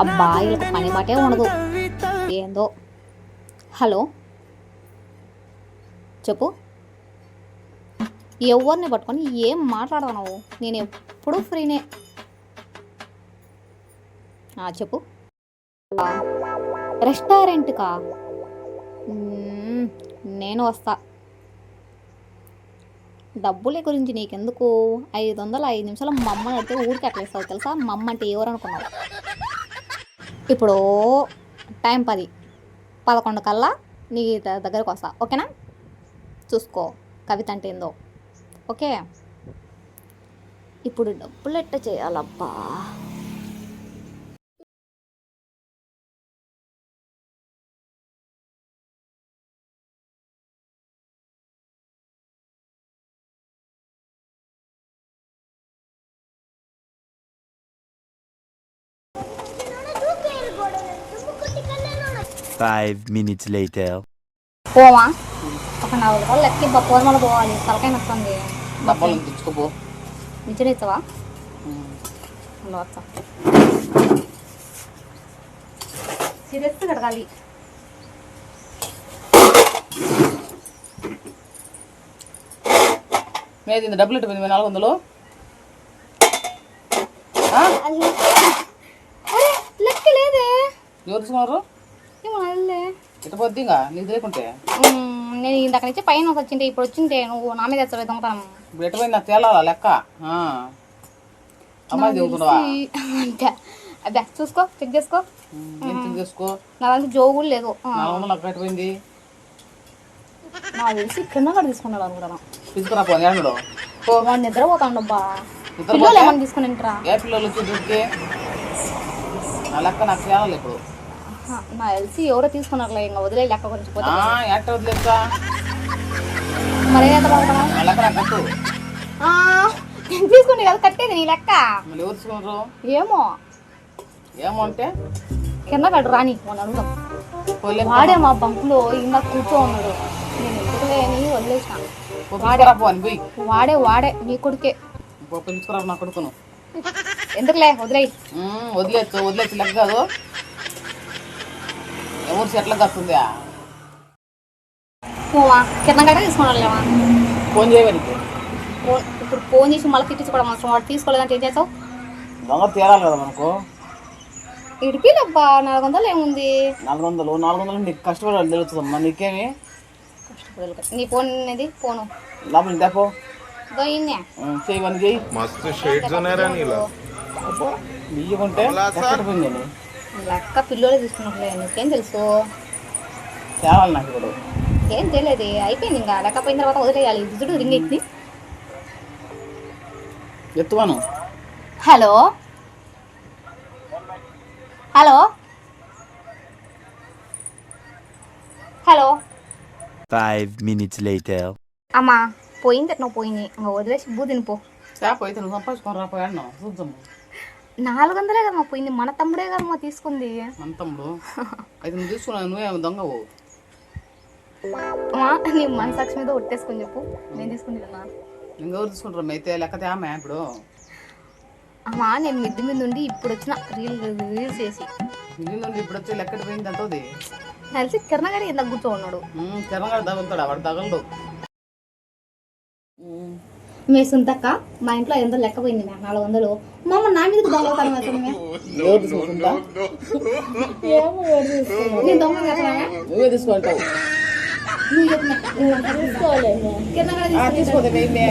అబ్బా వీళ్ళకి పని బాటే ఉండదు. ఏందో? హలో? చెప్పు. ఎవరిని పట్టుకొని ఏం మాట్లాడవు నువ్వు? నేను ఎప్పుడు ఫ్రీనే. ఆ, చెప్పు. రెస్టారెంట్కా? నేను వస్తా. డబ్బుల గురించి నీకెందుకు? ఐదు వందల ఐదు నిమిషాలు మా అమ్మని ఊరికి అట్లా ఇస్తావు తెలుసా? మమ్మ అంటే ఎవరు అనుకున్నావు ఇప్పుడు టైం పది. పదకొండు కల్లా నీ దగ్గరకు వస్తా. ఓకేనా? చూసుకో. కవిత అంటే ఏందో. ఓకే? ఇప్పుడు డబ్బులు ఎట్ట చేయాలబ్బా? Five minutes later. పోవా? ఒక లెక్కి పోదమని పోవాలి. తలకాయ నొస్తుంది డబ్బాలు తెచ్చుకోపో నిజం ఇస్తావా వస్తా. కడగాలి. మీద ఇంత డబ్బులు ఇటు నాలుగు వందలు. ఎవరు తీసుకున్నారు? నీకు తెలియకుంటే? మ్మ్, నేను ఇందాక నుంచి పైన వచ్చింటే ఇప్పుడు వచ్చింటే నువ్వు నా మీద దొంగతనం. ఇప్పుడు ఎటు పోయింది నాకు తేలాలా లెక్క. అమ్మాయి దిగుతున్నావా అదే చూసుకో చెక్ చేసుకో. చెక్ చేసుకో? నా దానికి జోగులు లేదు పోయింది నాకు తెలిసి కింద కూడా తీసుకున్నాడు అనుకుంటాను తీసుకురా పో ఏడు పో. వాడు నిద్రపోతాడు అబ్బా. నిద్రపోతే? పిల్లలు ఏమన్నా తీసుకుని ఉంటారా ఏ పిల్లలు వచ్చేటప్పటికి నా లెక్క నాకు తేలాలి ఇప్పుడు. నా తెలిసి ఎవరో తీసుకున్నారులే ఇంకా వదిలే లెక్క గురించి పోతే. ఎట్ట వదిలేస్తా మరి ఎంత నేను తీసుకుంటే కదా కట్టేది నీ లెక్క. ఏమో. ఏమో అంటే? కింద కట్టు రాని మొన్న అడుగుదాం. వాడే మా బంకులో ఇందా కూర్చో ఉన్నాడు నేను ఎందుకులే అని వదిలేసిన. వాడే. వాడే నీ కొడుకే. నా కొడుకును. ఎందుకులే వదిలేయి. ఉమ్, వదిలేచ్చు వదిలేచ్చు లెక్క కాదు. ఎవరు చెట్లకు వస్తుందా పోవా. ఫోన్ ఇప్పుడు ఫోన్ చేసి మళ్ళీ తిట్టించుకోవడం అవసరం. వాడు తీసుకోలేదంటే ఏం చేస్తావు? దొంగ కదా మనకు. ఇడిపిలబ్బా నాలుగు వందలు ఏముంది? నాలుగు వందలు నాలుగు వందలు నీకు కష్టపడాలి తెలుస్తుందమ్మా నీకేమి? నీ ఫోన్ అనేది ఫోను. లాభం ఇందా చేయి మస్తు షేడ్స్ నీలో. లెక్క పిల్లలే తీసుకున్నట్లే నీకేం తెలుసు? నాకు ఇప్పుడు. ఏం తెలియదు అయిపోయింది ఇంకా. లెక్క పోయిన తర్వాత వదిలేయాలి. దిద్దుడు రింగ్ ఎత్తి ఎత్తువాను. Hello? Hello? Hello? Five minutes later. అమ్మా పోయింది నువ్వు పోయింది ఇంకా వదిలేసి బూదిని పో. చేప అయితే నువ్వు సంపాదించుకొని రా పోయాడు చూద్దాము నాలుగు వందలే కదా మా పోయింది. మన తమ్ముడే కదా మా తీసుకుంది. మన తమ్ముడు? అయితే నువ్వు తీసుకున్నావు నువ్వేమో దొంగవు అమ్మా నీ మనసాక్షి మీద ఒట్టేసుకొని చెప్పు. నేను తీసుకుంటున్నా ఇంకెవరు తీసుకుంటారు? అయితే లెక్క తేమా ఇప్పుడు? అమ్మా నేను మిద్ది మీద ఉండి ఇప్పుడు వచ్చిన రీల్ రీల్స్ చేసి. ఇల్లు నుండి ఇప్పుడు వచ్చి లెక్క పోయింది అంతది కలిసి కిరణ్ గారి ఎంత కూర్చో ఉన్నాడు. కిరణ్ తగులుతాడు వాడు తగలడు మీ సొంతక్క మా ఇంట్లో ఎంతో లెక్క పోయింది మ్యామ్ నాలుగు వందలు. మా. అమ్మ నా మీదకి దొంగతాను నేను దొంగ నువ్వే చెప్పిన తీసుకోదే